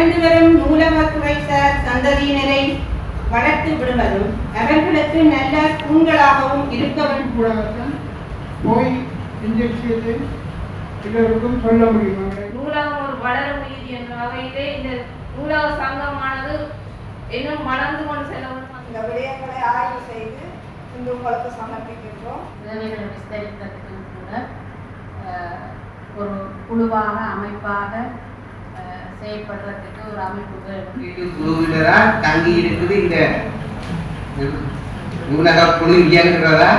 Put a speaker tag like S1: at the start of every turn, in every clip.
S1: வளர்ந்து வரும் நூலகத்துறை சார் சந்ததியினரை வளர்த்து விடுவதும் அவர்களுக்கு நல்ல தூண்களாகவும் இருக்க வேண்டும்
S2: போய் எல்லோருக்கும் சொல்ல முடியும்?
S3: நூலகம் ஒரு வளர உயிரி என்ற வகையிலே இந்த நூலக சங்கமானது இன்னும் வளர்ந்து கொண்டு செல்ல
S4: இந்த விடயங்களை ஆய்வு செய்து இன்று உங்களுக்கு சமர்ப்பிக்கின்றோம்.
S5: விஸ்தரிப்பதற்கு கூட ஒரு குழுவாக அமைப்பாக செயல்படுறதுக்கு ஒரு அமைப்பு வேணும்
S6: இது குழுவினரா தங்கி இருக்குது இந்த நூலக குழு இயங்குகிறதா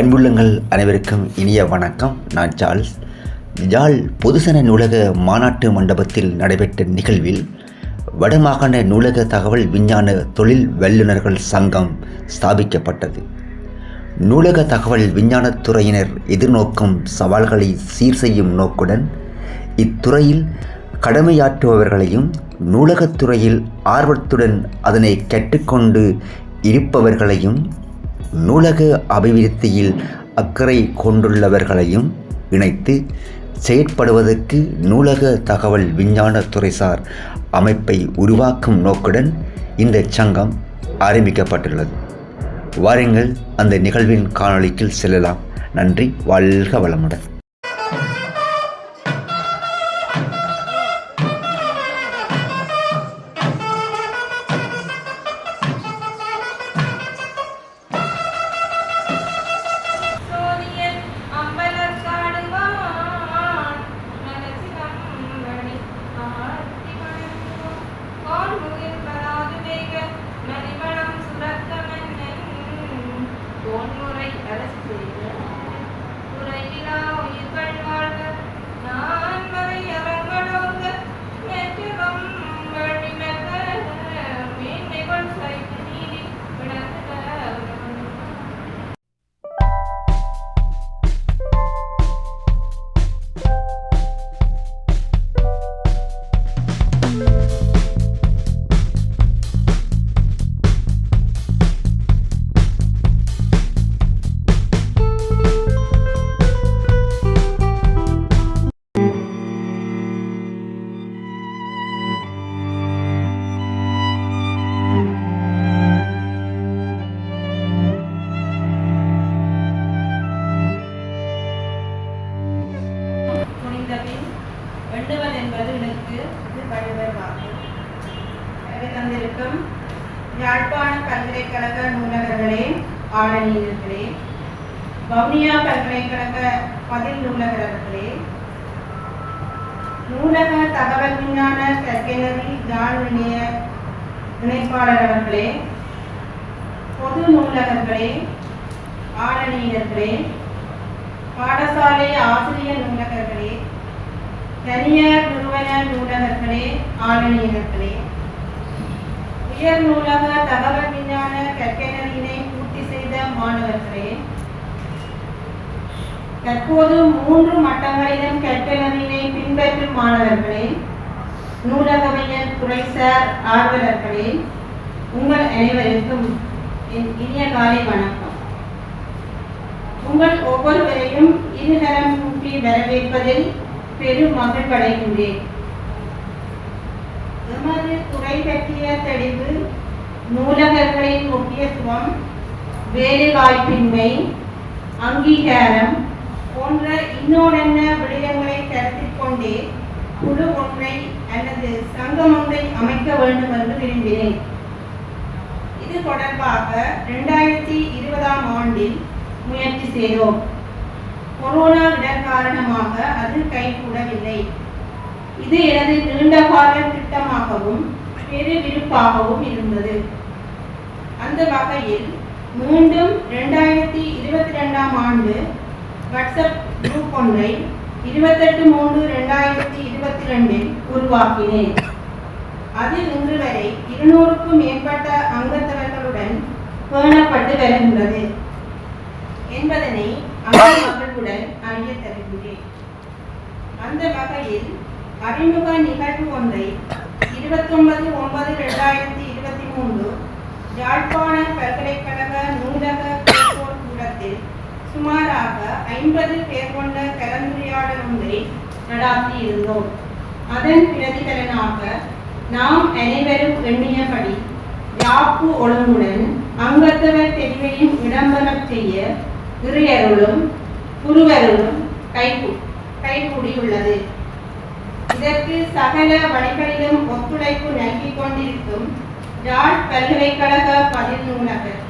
S7: அன்புள்ளங்கள் அனைவருக்கும் இனிய வணக்கம். நான் சார்ல்ஸ் ஜாழ் பொதுசன நூலக மாநாட்டு மண்டபத்தில் நடைபெற்ற நிகழ்வில் வடமாகாண நூலக தகவல் விஞ்ஞான தொழில் வல்லுநர்கள் சங்கம் ஸ்தாபிக்கப்பட்டது. நூலக தகவல் விஞ்ஞானத்துறையினர் எதிர்நோக்கும் சவால்களை சீர் செய்யும் நோக்குடன் இத்துறையில் கடமையாற்றுபவர்களையும் நூலகத்துறையில் ஆர்வத்துடன் அதனை கற்றுக்கொண்டு இருப்பவர்களையும் நூலக அபிவிருத்தியில் அக்கறை கொண்டுள்ளவர்களையும் இணைத்து செயற்படுவதற்கு நூலக தகவல் விஞ்ஞான துறைசார் அமைப்பை உருவாக்கும் நோக்குடன் இந்த சங்கம் ஆரம்பிக்கப்பட்டுள்ளது. வாருங்கள் அந்த நிகழ்வின் காணொளிக்கு செல்லலாம். நன்றி வாழ்க வளமுடன்.
S1: அனைவருக்கும் யாழ்ப்பாண பல்கலைக்கழக நூலகர்களே ஆடநீர்களே வவுனியா பல்கலைக்கழக பதில் நூலகர்களே நூலக தகவல் விஞ்ஞான கற்கைநெறி யாழ் இணைய இணைப்பாளர் அவர்களே பொது நூலகர்களே ஆடநீர்களே பாடசாலை ஆசிரியர் நூலகர்களே தனியார் நிறுவன நூலகர்களே ஆளுநர்களே உயர் நூலக தகவல் விஞ்ஞான கற்கையினை பூர்த்தி செய்த மாணவர்களே தற்போது மூன்று மட்டங்களிலும் கற்கையினை பின்பற்றும் மாணவர்களே நூலகவியல் துறைசார் ஆர்வலர்களே உங்கள் அனைவருக்கும் என் இனிய காலை வணக்கம். உங்கள் ஒவ்வொருவரையும் இருதரம் கூட்டி வரவேற்பதில் பெரும் மகிழ்வடைகின்றேன். எமது துறை பற்றிய தெளிவு நூலகர்களின் முக்கியத்துவம் வேலைவாய்ப்பின்மை அங்கீகாரம் போன்ற இன்னொன்னென்ன விடயங்களை கருத்தில் கொண்டே குழு ஒன்றை அல்லது சங்கம் ஒன்றை அமைக்க வேண்டும் என்று விரும்பினேன். இது தொடர்பாக இரண்டாயிரத்தி இருபதாம் ஆண்டில் முயற்சி செய்தோம். கொரோனா இடர் காரணமாக அது கைகூடவில்லை. இது எனது நீண்டகால திட்டமாகவும் பெரு விருப்பாகவும் இருந்தது. அந்த வகையில் மீண்டும் ரெண்டாயிரத்தி இருபத்தி ரெண்டாம் ஆண்டு வாட்ஸ்அப் குரூப் ஒன்றை இருபத்தெட்டு மூன்று ரெண்டாயிரத்தி இருபத்தி ரெண்டில் உருவாக்கினேன். அது இன்று வரை இருநூறுக்கும் மேற்பட்ட அங்கத்தவர்களுடன் பேணப்பட்டு வருகின்றது என்பதனை அமல் மகளுடன் அறிய தருகிறேன். அந்த வகையில் அறிமுக நிகழ்வு ஒன்றை இருபத்தொன்பது ஒன்பது ரெண்டாயிரத்தி இருபத்தி மூன்று யாழ்ப்பாண பல்கலைக்கழக நூலக கேட்போர் கூடத்தில் சுமாராக ஐம்பது பேர் கொண்ட கலந்துரையாடல் ஒன்றை நடாத்தியிருந்தோம். அதன் பிரதிபலனாக நாம் அனைவரும் எண்ணியபடி யாப்பு ஒழுங்குடன் அங்கத்தவர் தெரிவையும் விளம்பரம் செய்ய இறையருளும் குருவருளும் கைகூ கைகூடியுள்ளது. இதற்கு சகல வழிகளிலும் ஒத்துழைப்பு நல்கிக் கொண்டிருக்கும் யாழ் பல்கலைக்கழக பதில் நூலகர்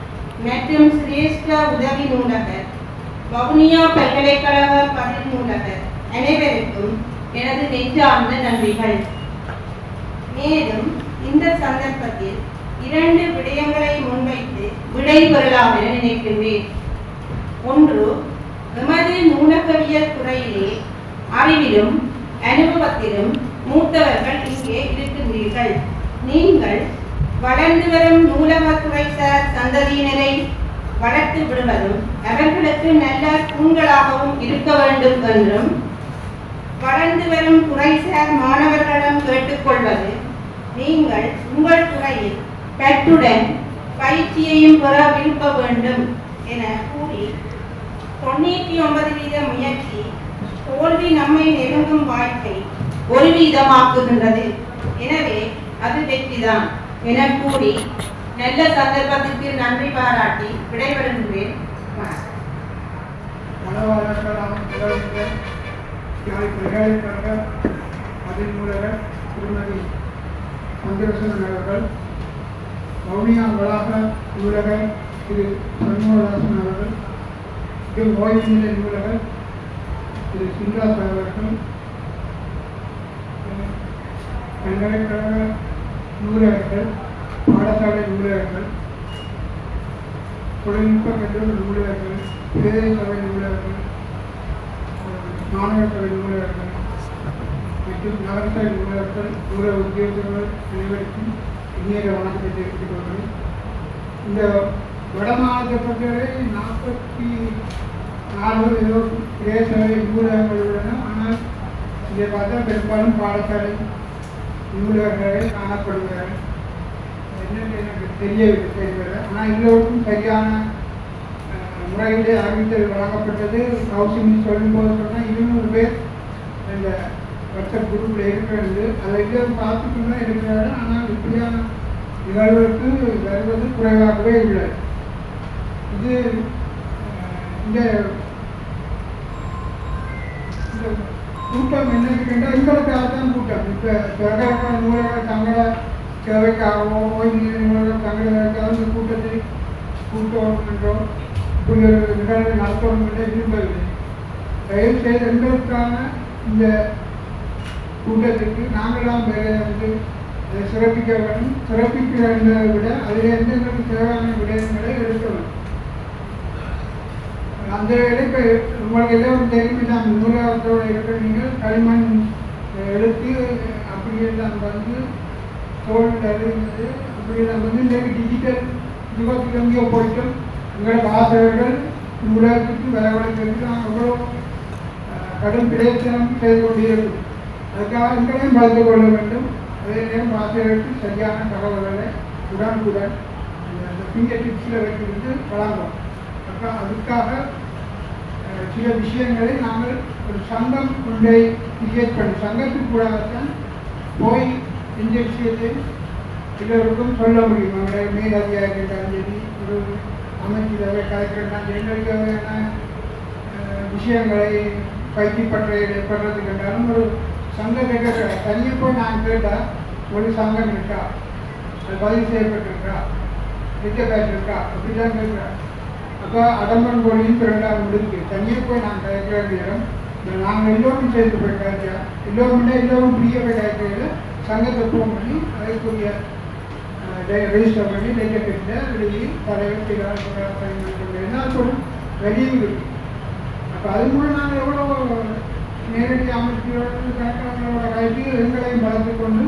S1: மற்றும் சிரேஷ்ட உதவி நூலகர் வவுனியா பல்கலைக்கழக பதில் நூலகர் அனைவருக்கும் எனது நெஞ்சார்ந்த நன்றிகள். மேலும் இந்த சந்தர்ப்பத்தில் இரண்டு விடயங்களை முன்வைத்து விடை பெறலாம் என நினைக்கின்றேன். ஒன்று எமது நூலகவியல் துறையிலே அறிவிலும் அனுபவத்திலும் மூத்தவர்கள் இங்கே இருக்கின்றீர்கள். நீங்கள் வளர்ந்து வரும் நூலகத்துறை சார் சந்ததியினரை வளர்த்து விடுவதும் அவர்களுக்கு நல்ல தூண்களாகவும் இருக்க வேண்டும் என்றும் வளர்ந்து வரும் துறைசார் மாணவர்களிடம் கேட்டுக்கொள்வது நீங்கள் உங்கள் துறையில் கட்டுடன் பயிற்சியையும் பெற விரும்ப வேண்டும் என கூறி தொண்ணூற்றி ஒன்பது வீத முயற்சி தோல்வி நம்மை நெருங்கும் வாய்ப்பை ஒரு வீதமாக்குகின்றது எனவே அது வெற்றிதான் என கூறி நல்ல சந்தர்ப்பத்திற்கு நன்றி பாராட்டி விடைபெறுகின்றேன் வணக்கம்.
S2: பல்கலைக்கழக பதிமூலகர் திருமதி சந்திரசேகரன் அவர்கள் வவுனியா வளாக நூலகர் திரு சண்முகதாசன் அவர்கள் திரு ஓய்வு நிலை நூலகர் திரு சிங்காஸ் அவர்கள் பல்கலைக்கழக நூலகர்கள் பாடசாலை நூலகர்கள் தொழில்நுட்ப கல்லூரி நூலகர்கள் பேரவை சபை நூலகர்கள் மாணவர் சபை நூலகர்கள் மற்றும் நகரசபை நூலகர்கள் நூலக உத்தியோகர்கள் அனைவருக்கும் இந்நேர வணக்கத்தை தெரிவித்துக் கொள்கிறேன். இந்த வடமாநிலத்தை பொறுத்தவரை நாற்பத்தி நாலு ஏதோ பிரேசபை நூலகங்கள் உள்ளன ஆனால் இதை பார்த்தா பெரும்பாலும் பாடசாலை நூலகங்களே காணப்படுகிறார்கள் என்னென்று எனக்கு தெரியவில்லை தெரியவில்லை ஆனால் எல்லோருக்கும் சரியான முறையிலே அறிவித்தல் வழங்கப்பட்டது ஹவுசிங் சொல்லும்போது சொன்னால் இருநூறு பேர் இந்த வாட்ஸ்அப் குரூப்பில் இருக்கிறது அதை எல்லாம் பார்த்துட்டு இருக்கிறார்கள் ஆனால் இப்படியான நிகழ்வுக்கு வருவது குறைவாகவே உள்ளது இது இந்த கூட்டம் என்னன்னு கேட்டால் எங்களுக்காக தான் கூட்டம் இப்போ பிறகு நூலகர் தங்கள தேவைக்காகவோ ஓய்வு நூலகர் தங்களுக்காக இந்த கூட்டத்தை கூட்டம் என்றோம் இப்படி ஒரு நிகழ்வை நடத்தணும் என்றே விரும்பவில்லை தயவு செய்து எங்களுக்கான இந்த கூட்டத்துக்கு நாங்களாம் வேற வந்து சிறப்பிக்க வேண்டும் சிறப்பிக்க வேண்டியதை விட அதிலிருந்து எங்களுக்கு தேவையான விடயங்களை எடுக்க வேண்டும் அந்த இடைப்ப உங்களுக்கு எல்லாம் தெரியும். நான் நூலகத்தோடு இருக்கிற நீங்கள் களிமண் எடுத்து அப்படியே நான் வந்து தோல் அப்படியே நான் வந்து இன்றைக்கு டிஜிட்டல் யுகத்துக்கு எங்கேயோ போயிட்டோம் எங்களோட வாசகர்கள் நூலகத்துக்கு வரவழைக்கிறதுக்கு நான் அவ்வளோ கடும் பிரயத்தனம் செய்து கொண்டிருக்கும் அதுக்காக எங்களையும் வளர்த்து கொள்ள வேண்டும். அதே நேரம் வாசகர்களுக்கு சரியான தகவல்களை உடனுக்குடன் இந்த ஃபிங்கர் டிப்ஸில் வைக்கிறது வழங்குவோம். அக்கா அதுக்காக சில விஷயங்களை நாங்கள் ஒரு சங்கம் ஒன்றை கிரியேட் பண்ணி சங்கத்துக்கு கூடாதான் போய் இந்த விஷயத்தை எல்லோருக்கும் சொல்ல முடியும். அவருடைய மேலதிகாரி இருந்தாலும் சரி ஒரு அமைச்சரவை கலெக்டர் எங்களுக்கு விஷயங்களை பயிற்சி பற்ற படுறதுக்கு கேட்டாலும் ஒரு சங்கத்தை கேட்க தனியாக போய் நான் கேட்டால் ஒரு சங்கம் இருக்கா? அது பதிவு செய்யப்பட்டிருக்கா? திட்டக்காட்டு இருக்கா? அப்படிதான் கேட்குறேன் அப்போ அடம்பன் கோழியும் இரண்டாம் முடிஞ்சு தனியாக போய் நான் கேட்க வேண்டிய இடம் நாங்கள் எல்லோரும் சேர்ந்து போய் கேட்கா எல்லோரும் எல்லோரும் பிரிய போய் கேட்கல சங்கத்தை ஃபோன் பண்ணி அதற்குரிய ரெஜிஸ்டர் பண்ணி டெலிகேட்டில் எழுதி தலைவர் செயலாளர் எல்லாருக்கும் வெளியும் இருக்கு அப்போ அது மூலம் நாங்கள் எவ்வளோ நேரடி அமைச்சரோடு கணக்காளர்களோட கல்வி எங்களையும் வளர்த்து கொண்டு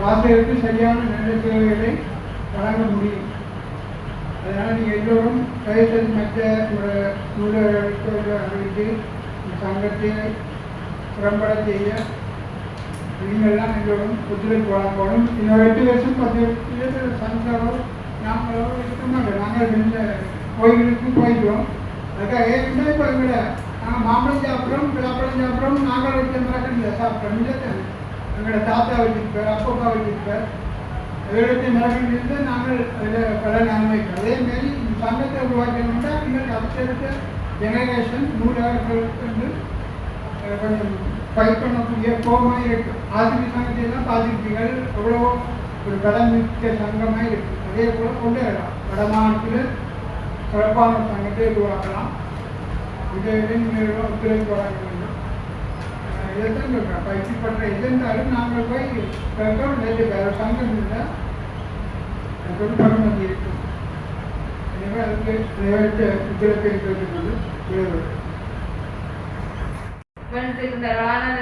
S2: வாசகருக்கு சரியான நல்ல சேவைகளை வழங்க முடியும். அதனால் நீங்கள் எல்லோரும் தயவுசெய்து மற்ற நூலகர்களுக்கு அறிவித்து இந்த சங்கத்தை திறம்பட செய்ய நீங்கள்லாம் எல்லோரும் ஒத்துழைப்பு வழங்கணும். இன்னொரு எட்டு வருஷம் பத்து வருஷத்துல சங்கரோ நாங்களோ இருக்க நாங்கள் இந்த கோயிலுக்கு போயிடுவோம் அதுக்காக ஏற்கனவே இப்போ எங்களை நாங்கள் மாம்பழம் சாப்பிட்றோம் பிளாப்பழம் சாப்பிட்றோம் நாங்கள் வச்ச மிளகண்டில் சாப்பிட்றோம். இல்லை எங்களோட தாத்தா வச்சிருப்பார் அப்பப்பா வச்சிருப்பார் வேடத்தை மிளகண்டிலிருந்து நாங்கள் அதில் பலன் அனுபவிக்கிறோம் அதே மாரி இந்த சங்கத்தை உருவாக்கணும்னா நீங்கள் அடுத்தடுத்த ஜெனரேஷன் நூறார்களுக்கு வந்து கொஞ்சம் ஃபைட் பண்ணக்கூடிய கோபமாக இருக்கு ஆசிரியர் சங்கத்தையெல்லாம் பார்த்துருப்பீங்கள் எவ்வளோ ஒரு கடன் மிக்க சங்கமாக இருக்கு. அதே போல் கொண்டு வரலாம் வடமாநிலத்தில் சிறப்பான சங்கத்தை உருவாக்கலாம். இதை நீங்கள் ஒத்துழைப்பு வழங்கலாம் வேண்டும் சொல்கிறேன் பயிற்சி பண்ணுற எது இருந்தாலும் நாங்கள் போய் கேட்கணும் நேற்று வேறு சங்கம் இருந்தால் அது ஒரு பருமதி இருக்கு எனவே அதுக்கு நிறைவேற்ற ஒத்துழைப்பை கேட்டுக்கொண்டு விடைபெறுகிறேன்.
S3: வென்றிருந்தார்கள் ஆனால்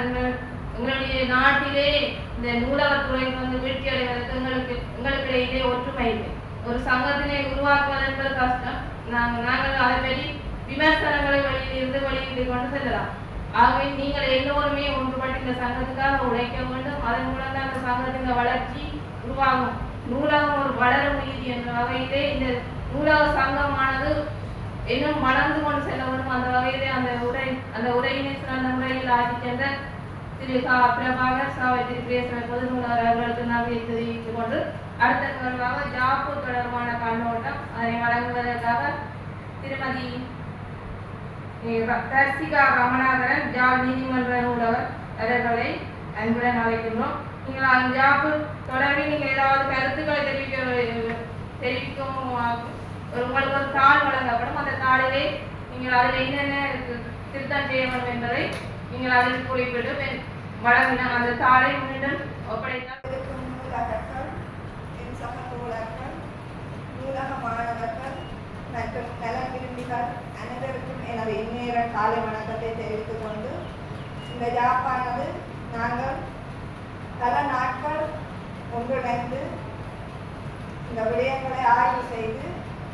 S3: நாட்டிலே இந்த நூலகத்துறை வந்து வீழ்ச்சி அடைவதற்கு எங்களுக்கு எங்களுக்கு இடையிலே ஒற்றுமை இல்லை ஒரு சங்கத்தினை உருவாக்குவது என்பது கஷ்டம் நாங்கள் நாங்கள் அதை பற்றி விமர்சனங்களை வெளியிலிருந்து வெளியிட்டு கொண்டு செல்லலாம் ஆகவே நீங்கள் எல்லோருமே ஒன்றுபட்டு இந்த சங்கத்துக்காக உழைக்க வேண்டும். அதன் மூலம் தான் அந்த சங்கத்தின் வளர்ச்சி உருவாகும். நூலகம் ஒரு வளர உயிரி என்ற வகையிலே இந்த நூலக சங்கமானது இன்னும் வளர்ந்து கொண்டு செல்ல வேண்டும். அந்த வகையிலே அந்த உரை அந்த உரையினை சிறந்த முறையில் ஆட்சி சென்ற திரு கா. பிரபாகர் சாவித்திரி பேசுகிற பொது நூலகர் அவர்களுக்கு நன்றி தெரிவித்துக் கொண்டு அடுத்த நிகழ்வாக ஜாப்பு தொடர்பான கண்ணோட்டம் அதை வழங்குவதற்காக திருமதி தர்சிகா ரமணாதரன் ஜாப் நீதிமன்ற நூலகர் அன்புடன் அழைக்கின்றோம். நீங்கள் அந்த ஜாப்பு தொடர்பில் நீங்கள் ஏதாவது கருத்துக்களை தெரிவிக்க தெரிவிக்கும் ஒரு உங்களுக்கு ஒரு தாள் வழங்கப்படும். அந்த தாளிலே நீங்கள் அதில் என்னென்ன திருத்தம் செய்ய வேண்டும் என்பதை நீங்கள் அதில் குறிப்பிட்டு பின் அந்த தாளை மீண்டும் ஒப்படைத்தால்
S4: நூலக மாணவர்கள் மற்றும் நல விரும்பிகள் அனைவருக்கும் எனது இந்நேர காலை வணக்கத்தை தெரிவித்துக் கொண்டு இந்த யாப்பானது நாங்கள் பல நாட்கள் ஒன்றிணைந்து இந்த விடயங்களை ஆய்வு செய்து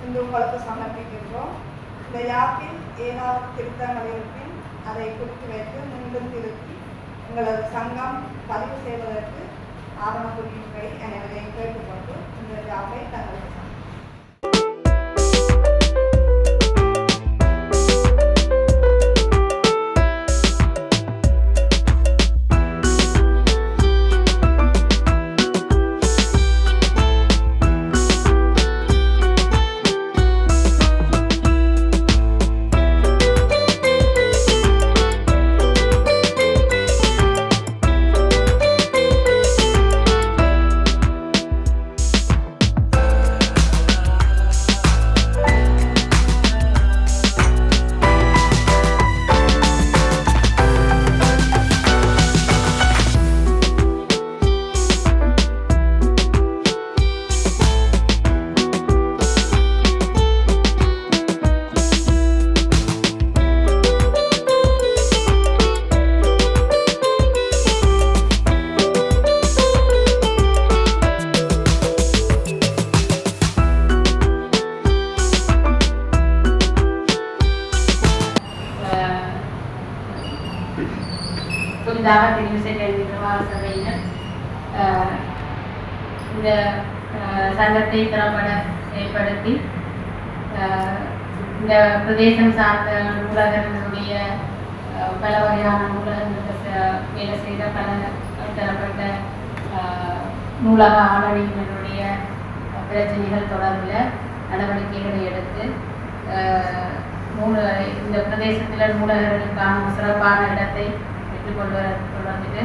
S4: இன்று உங்களுக்கு சமர்ப்பிக்கின்றோம். இந்த யாப்பில் ஏதாவது திருத்தங்கள் இருப்பின் அதை குறித்து வைத்து மீண்டும் திருத்தி உங்களது சங்கம் பதிவு செய்வதற்கு ஆவண குறிப்புகளை அனைவரையும் கேட்டுக்கொண்டு இந்த ஜாப்பை தங்களுக்கு
S5: புதிதாக தெரிவு செய்த நிர்வாக சபையினர் இந்த சங்கத்தை திறம்பட செயல்படுத்தி இந்த பிரதேசம் சார்ந்த நூலகர்களுடைய பல வகையான நூலகங்களுக்கு வேலை செய்த பல தரப்பட்ட நூலக ஆளுநர்களுடைய பிரச்சனைகள் தொடர்பில் நடவடிக்கைகளை எடுத்து அஹ், நூல இந்த பிரதேசத்தில் நூலகர்களுக்கான சிறப்பான இடத்தை எடுத்து கொண்டு வர கொண்டு வந்துட்டு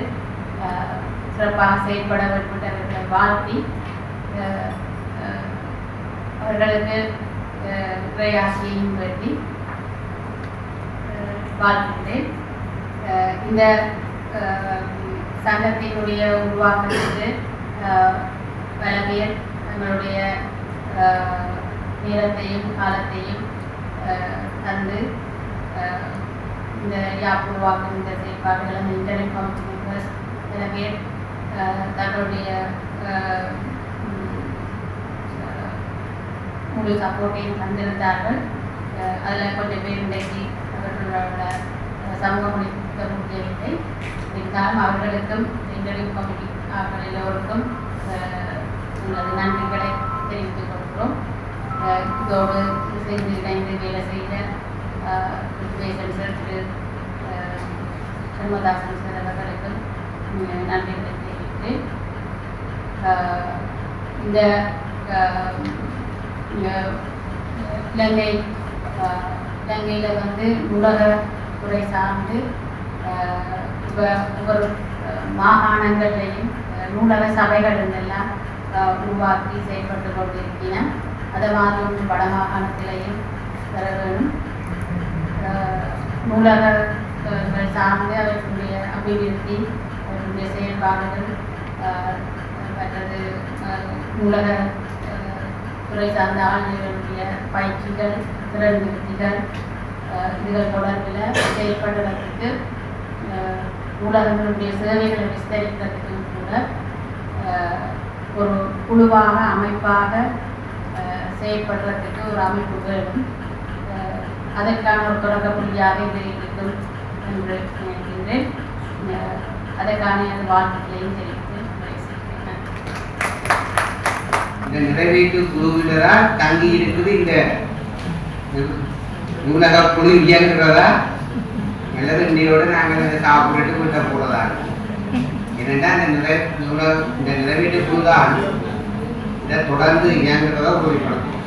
S5: சிறப்பாக செயல்பட வேண்டுமென்றவர்களை வாழ்த்தி அவர்களுக்கு அஹ், இறையாசியையும் வேண்டி வாழ்த்துகிறேன் இந்த சங்கத்தினுடைய உருவாக்கத்துக்கு பல பேர் நம்மளுடைய நேரத்தையும் காலத்தையும் தந்து இந்த யாப் உருவாக்கும் இந்த செயல்பாடுகள் அந்த இன்டர்நெட் கம்ப்யூட்டர்ஸ் எனவே தங்களுடைய முழு சப்போர்ட்டையும் தந்திருந்தார்கள். அதில் கொஞ்சம் பேர் இன்றைக்கு அவர்களோட சமூக முடிக்க முடியவில்லை இருந்தாலும் அவர்களுக்கும் இன்டர்நெட் கமிட்டி அவர்கள் எல்லோருக்கும் அஹ், உங்களது நன்றிகளை தெரிவித்துக் கொள்கிறோம். இதோடு சேர்ந்து இணைந்து வேலை செய்த பேசன் சார் திரு சண்முகதாசன் சார் அவர்களுக்கும் நன்றிகளை தெரிவிக்கிறேன் இந்த uh, uh, இலங்கை uh, இலங்கையில் வந்து நூலக துறை சார்ந்து ஒவ்வொரு அஹ், மாகாணங்கள்லையும் நூலக சபைகள் எல்லாம் உருவாக்கி செயல்பட்டு கொண்டிருக்கின்றன அதை மாதிரி வட மாகாணத்திலையும் பெற வேணும் நூலகங்கள் சார்ந்து அவர்களுடைய அபிவிருத்தி அவர்களுடைய செயல்பாடுகள் மற்றது நூலக துறை சார்ந்த ஆளுநர்களுடைய பயிற்சிகள் திறன் விருத்திகள் இதுகள் தொடர்பில் செயல்படுவதற்கு நூலகங்களுடைய சேவைகளை விஸ்தரிக்கிறதுக்கும் கூட ஒரு குழுவாக அமைப்பாக செயல்படுறதுக்கு ஒரு அமைப்பு வேணும் அதற்கான ஒரு தொடக்க புள்ளியாக இது இருக்கும் என்று நினைக்கின்றேன். அதற்கான எனது வாழ்த்துக்களையும் தெரிவித்து
S6: இந்த நிறைவேற்று குழுவினரால் தங்கி இருக்குது இந்த நூலக குழு இயங்குகிறதா அல்லது இன்னையோடு நாங்கள் இதை சாப்பிட்டுட்டு விட்ட போறதா ஏனென்றா இந்த நிறை நூலக இந்த நிறைவேற்று குழு தான் இதை தொடர்ந்து இயங்குகிறதா உறுதிப்படுத்தும்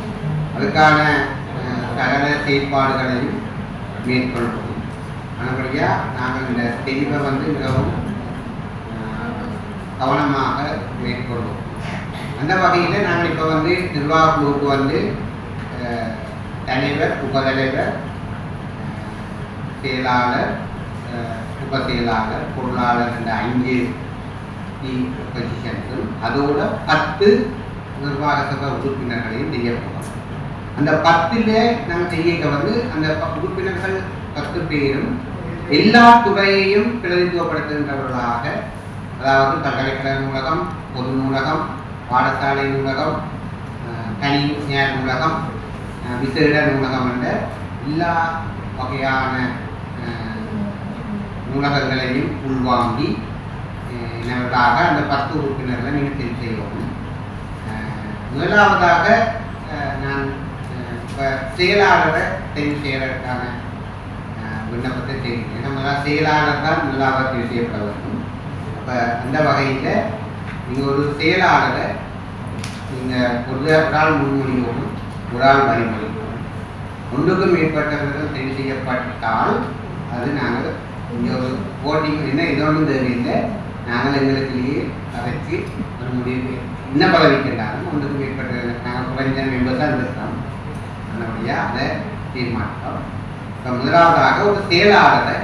S6: அதுக்கான சகல செயற்பாடுகளையும் மேற்கொள்வோம். அதன்படியாக நாங்கள் இந்த தெரிவை வந்து மிகவும் கவனமாக மேற்கொள்வோம். அந்த வகையில் நாங்கள் இப்போ வந்து நிர்வாக குழுவுக்கு வந்து தலைவர் உபதலைவர் செயலாளர் உப செயலாளர் பொருளாளர் என்ற ஐந்து பொசிஷன்ஸும் அதோட பத்து நிர்வாக சபை உறுப்பினர்களையும் செய்ய போகிறோம் அந்த பத்தில் நாங்கள் செய்ய வந்து அந்த உறுப்பினர்கள் பத்து பேரும் எல்லா துறையையும் பிரதித்துவப்படுத்துகின்றவர்களாக அதாவது பல்கலைக்கழக நூலகம் பொது நூலகம் பாடசாலை நூலகம் அஹ், தனி ஞான நூலகம் விசேட நூலகம் என்ற எல்லா வகையான நூலகங்களையும் உள்வாங்கி அஹ், அந்த பத்து உறுப்பினர்களை நீங்கள் தெரிவு செய்யணும் முதலாவதாக செயலாளரை தெரிவு செய்யறதுக்கான விண்ணப்பத்தை விண்ணப்பத்தை ஏன்னா நம்ம செயலாளர் தான் முதலாக தெரிவு செய்யப்பட வேண்டும் அப்போ அந்த வகையில் நீங்கள் ஒரு செயலாளரை நீங்கள் ஒரு ஆள் முன்மொழிவோடும் ஒரு ஆள் வழிமொழிவோடும் ஒன்றுக்கும் மேற்பட்டவர்கள் தெரிவு செய்யப்பட்டால் அது நாங்கள் இங்கே ஒரு போட்டிங் என்ன இதொன்றும் தேவையில்லை. நாங்கள் எங்களுக்குள்ளேயே அதற்கு ஒரு முடிவு என்ன பதவிக்கின்றாலும் ஒன்றுக்கும் மேற்பட்ட நாங்கள் குறைஞ்ச மெம்பர்ஸ் தான் இருக்கிறோம் நல்லபடியாக அதை தீர்மானித்தோம். இப்போ முதலாவதாக ஒரு செயலாளரை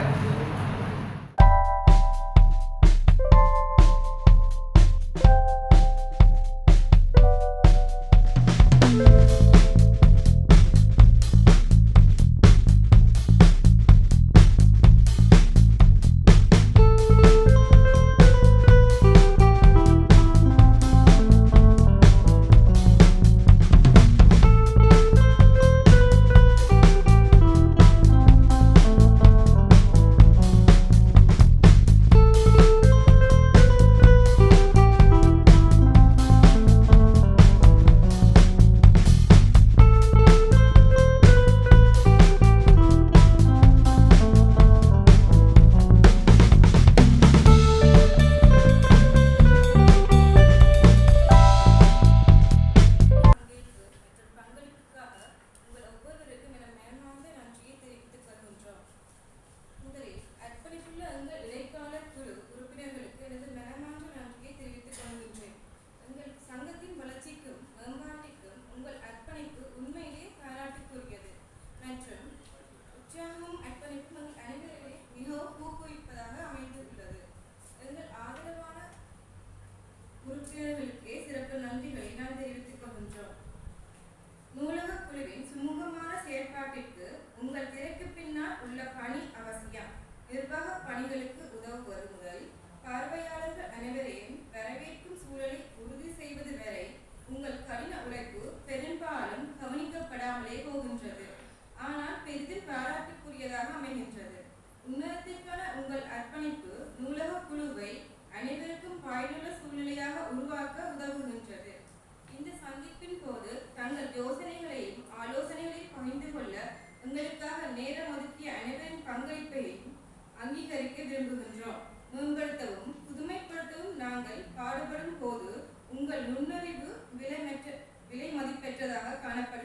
S8: ஏற்றதாக காணப்பட்டது.